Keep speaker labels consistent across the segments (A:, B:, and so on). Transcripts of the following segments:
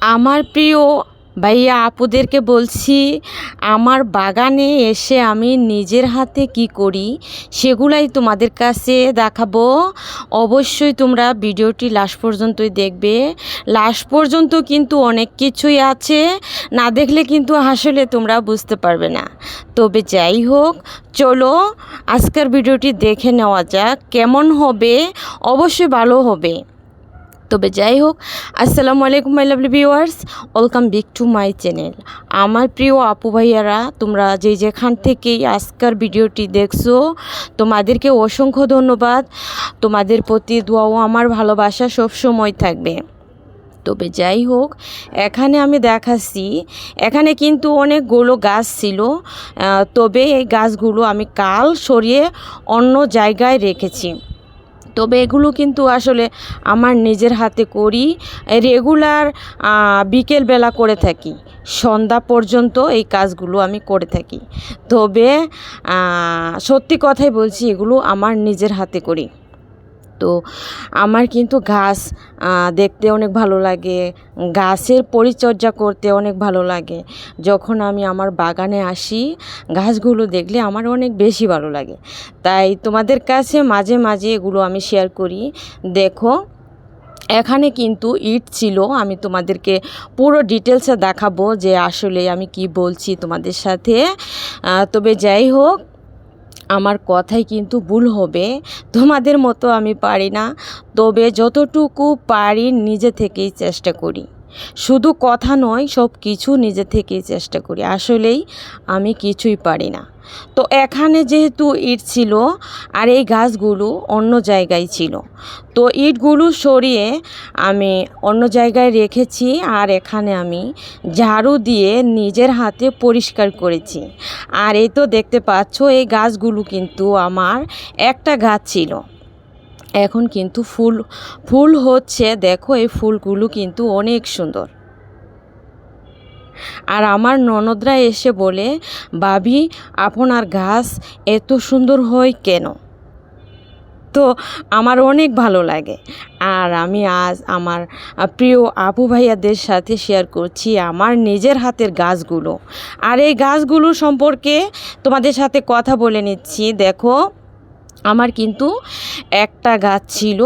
A: আমার প্রিয় ভাইয়া, আপুদেরকে বলছি, আমার বাগানে এসে আমি নিজের হাতে কি করি সেগুলাই তোমাদের কাছে দেখাবো। অবশ্যই তোমরা ভিডিওটি লাস্ট পর্যন্তই দেখবে। লাস্ট পর্যন্ত কিন্তু অনেক কিছুই আছে, না দেখলে কিন্তু আসলে তোমরা বুঝতে পারবে না। তবে যাই হোক, চলো আজকের ভিডিওটি দেখে নেওয়া যাক, কেমন হবে? অবশ্যই ভালো হবে। তবে যাই হোক, আসসালামু আলাইকুম my lovely viewers welcome back to my channel আমার প্রিয় আপু ভাইয়ারা, তোমরা যে যেখান থেকেই আজকের ভিডিওটি দেখছ, তোমাদেরকে অসংখ্য ধন্যবাদ। তোমাদের প্রতি দোয়াও আমার ভালোবাসা সব সময় থাকবে। তবে যাই হোক, এখানে আমি দেখাচ্ছি, এখানে কিন্তু অনেকগুলো গাছ ছিল। তবে এই গাছগুলো আমি কাল সরিয়ে অন্য জায়গায় রেখেছি। তবে এগুলো কিন্তু আসলে আমার নিজের হাতে করি। রেগুলার বিকেলবেলা করে থাকি। সন্ধ্যা পর্যন্ত এই কাজগুলো আমি করে থাকি। তবে সত্যি কথাই বলছি, এগুলো আমার নিজের হাতে করি। তো আমার কিন্তু গাছ দেখতে অনেক ভালো লাগে। গাছের পরিচর্যা করতে অনেক ভালো লাগে। যখন আমি আমার বাগানে আসি, গাছগুলো দেখলে আমার অনেক বেশি ভালো লাগে। তাই তোমাদের কাছে মাঝে মাঝে এগুলো আমি শেয়ার করি। দেখো, এখানে কিন্তু ইট ছিল। আমি তোমাদেরকে পুরো ডিটেলসে দেখাবো যে আসলে আমি কি বলছি তোমাদের সাথে। তবে যাই হোক আমার কথাই কিন্তু ভুল হবে। তোমাদের মতো আমি পারি না। তবে যতটুকু পারি নিজে থেকেই চেষ্টা করি। শুধু কথা নয় সব কিছু নিজে থেকেই চেষ্টা করি। আসলেই আমি কিছুই পারি না। তো এখানে যেহেতু ইট ছিল আর এই গাছগুলো অন্য জায়গায় ছিল, তো ইটগুলো সরিয়ে আমি অন্য জায়গায় রেখেছি আর এখানে আমি ঝাড়ু দিয়ে নিজের হাতে পরিষ্কার করেছি। আর এই তো দেখতে পাচ্ছ, এই গাছগুলো কিন্তু আমার একটা গাছ ছিল। এখন কিন্তু ফুল ফুল হচ্ছে, দেখো এই ফুলগুলো কিন্তু অনেক সুন্দর। আর আমার ননদরা এসে বলে, ভাবি, আপনার গাছ এত সুন্দর হয় কেন? তো আমার অনেক ভালো লাগে। আর আমি আজ আমার প্রিয় আপু ভাইয়াদের সাথে শেয়ার করছি আমার নিজের হাতের গাছগুলো। আর এই গাছগুলো সম্পর্কে তোমাদের সাথে কথা বলে নিচ্ছি। দেখো, আমার কিন্তু একটা গাছ ছিল।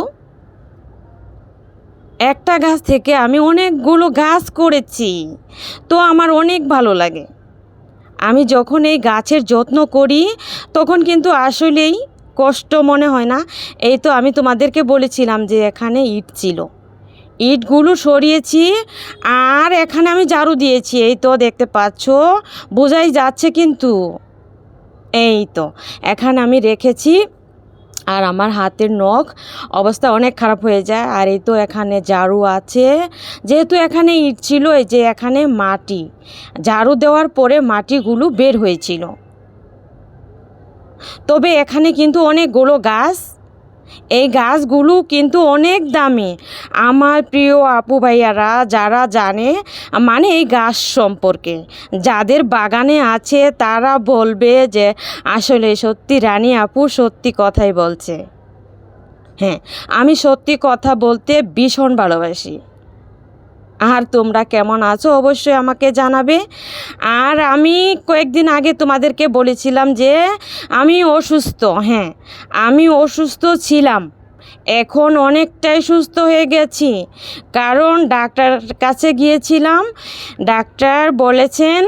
A: একটা গাছ থেকে আমি অনেকগুলো গাছ করেছি। তো আমার অনেক ভালো লাগে। আমি যখন এই গাছের যত্ন করি, তখন কিন্তু আসলেই কষ্ট মনে হয় না। এই তো আমি তোমাদেরকে বলেছিলাম যে এখানে ইট ছিল। ইটগুলো সরিয়েছি আর এখানে আমি ঝাড়ু দিয়েছি। এই তো দেখতে পাচ্ছ, বোঝাই যাচ্ছে কিন্তু। এই তো, এখানে আমি রেখেছি আর আমার হাতের নখ, অবস্থা অনেক খারাপ হয়ে যায়। আর এই তো এখানে ঝাড়ু আছে। যেহেতু এখানে ইট ছিল, এই যে এখানে মাটি। ঝাড়ু দেওয়ার পরে মাটিগুলো বের হয়েছিল। তবে এখানে কিন্তু অনেকগুলো গাছ এই গাছগুলো কিন্তু অনেক দামি। আমার প্রিয় আপু ভাইয়ারা, যারা জানে মানে এই গাছ সম্পর্কে, যাদের বাগানে আছে, তারা বলবে যে, আসলে সত্যি রানী আপু সত্যি কথাই বলছে। হ্যাঁ আমি সত্যি কথা বলতে ভীষণ ভালোবাসি। আর তোমরা কেমন আছো অবশ্যই আমাকে জানাবে। আর আমি কয়েকদিন আগে তোমাদেরকে বলেছিলাম যে আমি অসুস্থ হ্যাঁ আমি অসুস্থ ছিলাম। এখন অনেকটাই সুস্থ হয়ে গেছি। কারণ ডাক্তার কাছে গিয়েছিলাম, ডাক্তার বলেছেন,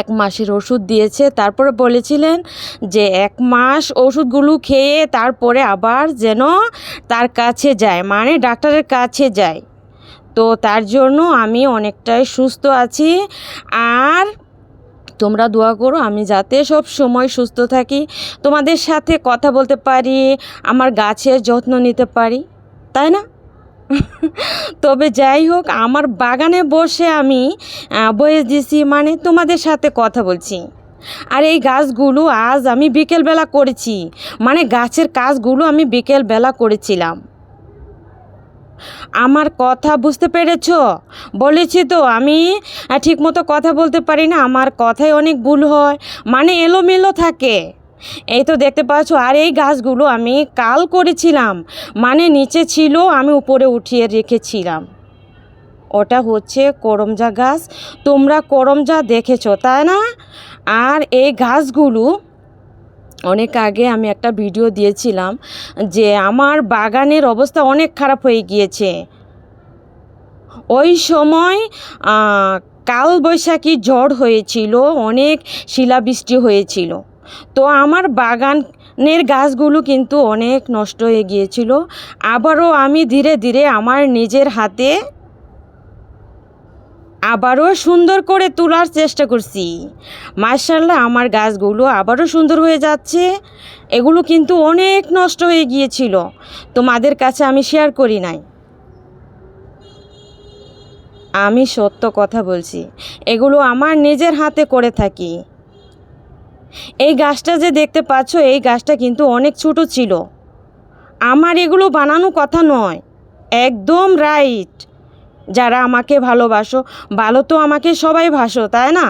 A: এক মাসের ওষুধ দিয়েছে, তারপরে বলেছিলেন যে এক মাস ওষুধগুলো খেয়ে তারপরে আবার যেন তার কাছে যায় মানে ডাক্তারের কাছে যায়। তো তার জন্য আমি অনেকটাই সুস্থ আছি। আর তোমরা দোয়া করো আমি যাতে সব সময় সুস্থ থাকি। তোমাদের সাথে কথা বলতে পারি, আমার গাছের যত্ন নিতে পারি, তাই না? তবে যাই হোক, আমার বাগানে বসে আমি বয়ে দিছি মানে তোমাদের সাথে কথা বলছি। আর এই গাছগুলো আজ আমি বিকেলবেলা করেছি মানে গাছের কাজগুলো আমি বিকেলবেলা করেছিলাম। আমার কথা বুঝতে পেরেছ? বলেছি তো, আমি ঠিকমতো কথা বলতে পারি না, আমার কথায় অনেক ভুল হয় মানে এলোমেলো থাকে। এই তো দেখতে পাচ্ছ, আর এই গাছগুলো আমি কাল করেছিলাম মানে নিচে ছিল, আমি উপরে উঠিয়ে রেখেছিলাম। ওটা হচ্ছে করমজা গাছ, তোমরা করমজা দেখেছ, তাই না? আর এই গাছগুলো অনেক আগে আমি একটা ভিডিও দিয়েছিলাম যে আমার বাগানের অবস্থা অনেক খারাপ হয়ে গিয়েছে। ওই সময় কাল বৈশাখী ঝড় হয়েছিল, অনেক শিলাবৃষ্টি হয়েছিল। তো আমার বাগানের গাছগুলো কিন্তু অনেক নষ্ট হয়ে গিয়েছিল। আবারও আমি ধীরে ধীরে আমার নিজের হাতে আবারও সুন্দর করে তোলার চেষ্টা করছি। মার্শাল্লাহ আমার গাছগুলো আবারও সুন্দর হয়ে যাচ্ছে। এগুলো কিন্তু অনেক নষ্ট হয়ে গিয়েছিল। তোমাদের কাছে আমি শেয়ার করি নাই। আমি সত্য কথা বলছি, এগুলো আমার নিজের হাতে করে থাকি। এই গাছটা যে দেখতে পাচ্ছ, এই গাছটা কিন্তু অনেক ছোট ছিল। আমার এগুলো বানানো কথা নয়। একদম রাইট যারা আমাকে ভালোবাসো, ভালো তো আমাকে সবাই ভাসো, তাই না?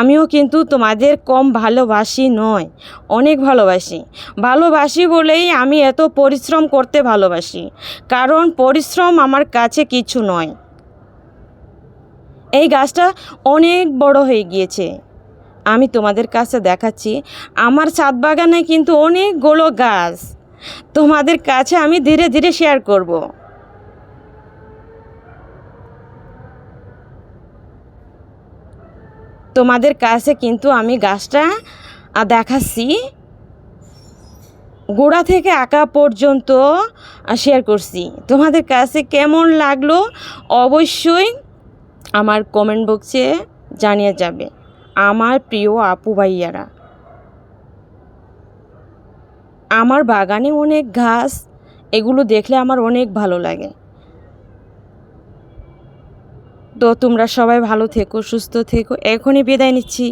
A: আমিও কিন্তু তোমাদের কম ভালোবাসি নয়, অনেক ভালোবাসি। ভালোবাসি বলেই আমি এত পরিশ্রম করতে ভালোবাসি, কারণ পরিশ্রম আমার কাছে কিছু নয়। এই গাছটা অনেক বড় হয়ে গিয়েছে। আমি তোমাদের কাছে দেখাচ্ছি, আমার ছাদ বাগানে কিন্তু অনেকগুলো গাছ। তোমাদের কাছে আমি ধীরে ধীরে শেয়ার করব। তোমাদের কাছে কিন্তু আমি গাছটা দেখাচ্ছি। গোড়া থেকে আঁকা পর্যন্ত শেয়ার করছি। তোমাদের কাছে কেমন লাগল অবশ্যই আমার কমেন্ট বক্সে জানিয়ে যাবে আমার প্রিয় আপু ভাইয়ারা। আমার বাগানে অনেক ঘাস এগুলো দেখলে আমার অনেক ভালো লাগে। তো তোমরা সবাই ভালো থেকো সুস্থ থেকো। এখনই বিদায় নিচ্ছি।